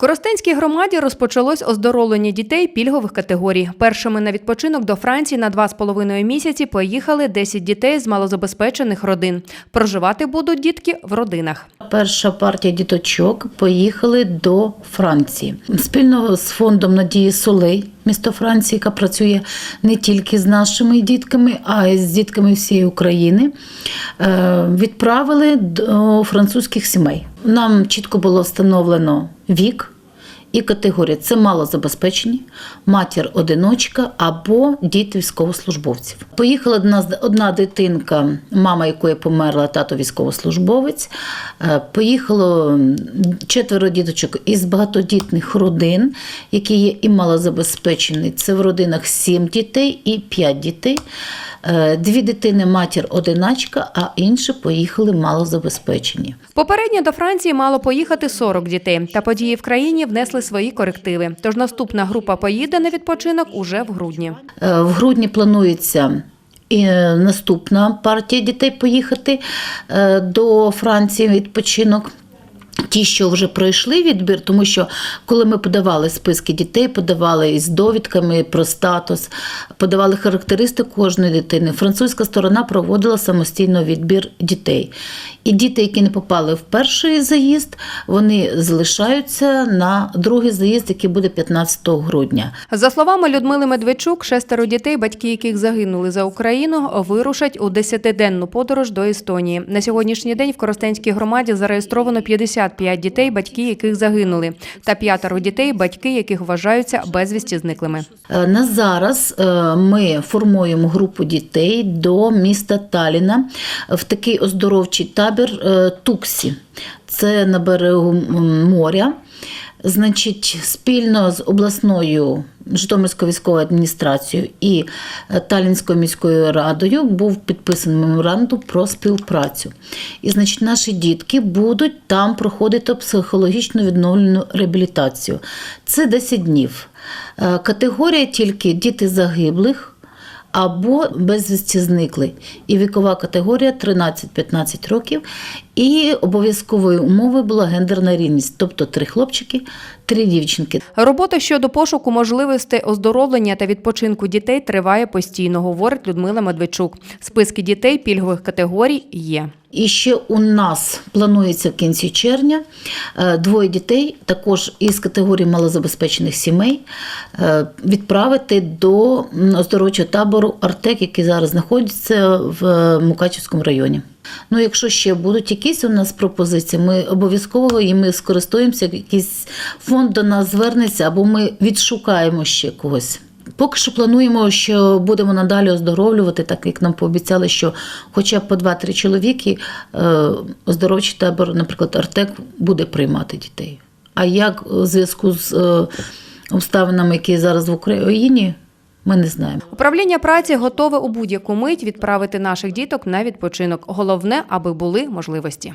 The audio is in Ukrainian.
Коростенській громаді розпочалось оздоровлення дітей пільгових категорій. Першими на відпочинок до Франції на два з половиною місяці поїхали 10 дітей з малозабезпечених родин. Проживати будуть дітки в родинах. Перша партія діточок поїхали до Франції спільно з фондом Надії Солей, місто Франції, яка працює не тільки з нашими дітками, а й з дітками всієї України. е, Відправили до французьких сімей. Нам чітко було встановлено вік. І категорія це малозабезпечені, матір-одиночка або діти військовослужбовців. Поїхала до нас одна дитинка, мама якої померла, тато військовослужбовець. Е, Поїхало четверо діточок із багатодітних родин, які є і малозабезпечені. Це в родинах сім дітей і п'ять дітей. Е, Дві дитини матір-одиначка, а інші поїхали малозабезпечені. Попередньо до Франції мало поїхати 40 дітей. Та події в країні внесли свої корективи. Тож наступна група поїде на відпочинок уже в грудні. Е, В грудні планується і е, наступна партія дітей поїхати е, до Франції відпочинок. Ті, що вже пройшли відбір, тому що коли ми подавали списки дітей, подавали із довідками про статус, подавали характеристику кожної дитини. Французька сторона проводила самостійно відбір дітей. І діти, які не попали в перший заїзд, вони залишаються на другий заїзд, який буде 15 грудня. За словами Людмили Медведчук, шестеро дітей, батьки яких загинули за Україну, вирушать у десятиденну подорож до Естонії. На сьогоднішній день в Коростенській громаді зареєстровано 55 дітей, батьки яких загинули, та п'ятеро дітей, батьки яких вважаються безвісті зниклими. Е, На зараз е, ми формуємо групу дітей до міста Таліна в такий оздоровчий табір е, Туксі. Це на берегу моря. Значить, спільно з обласною Житомирською військовою адміністрацією і е, Талінською міською радою був підписаний меморандум про співпрацю. І, значить, наші дітки будуть там проходити психологічну відновлену реабілітацію. Це 10 днів. Е, Категорія тільки діти загиблих або безвісті зникли. І вікова категорія 13-15 років. І обов'язковою умовою була гендерна рівність, тобто три хлопчики, три дівчинки. Робота щодо пошуку можливостей оздоровлення та відпочинку дітей триває постійно, говорить Людмила Медведчук. Списки дітей пільгових категорій є. І ще у нас планується в кінці червня е, двоє дітей, також із категорії малозабезпечених сімей, е, відправити до оздоровчого табору Артек, який зараз знаходиться в е, Мукачівському районі. Ну, якщо ще будуть якісь у нас пропозиції, ми обов'язково і ми скористуємося, якийсь фонд до нас звернеться, або ми відшукаємо ще когось. Поки що плануємо, що будемо надалі оздоровлювати, так як нам пообіцяли, що хоча б по 2-3 чоловіки е, оздоровчий табор, наприклад, Артек буде приймати дітей. А як у зв'язку з е, обставинами, які зараз в Україні, ми не знаємо. Управління праці готове у будь-яку мить відправити наших діток на відпочинок. Головне, аби були можливості.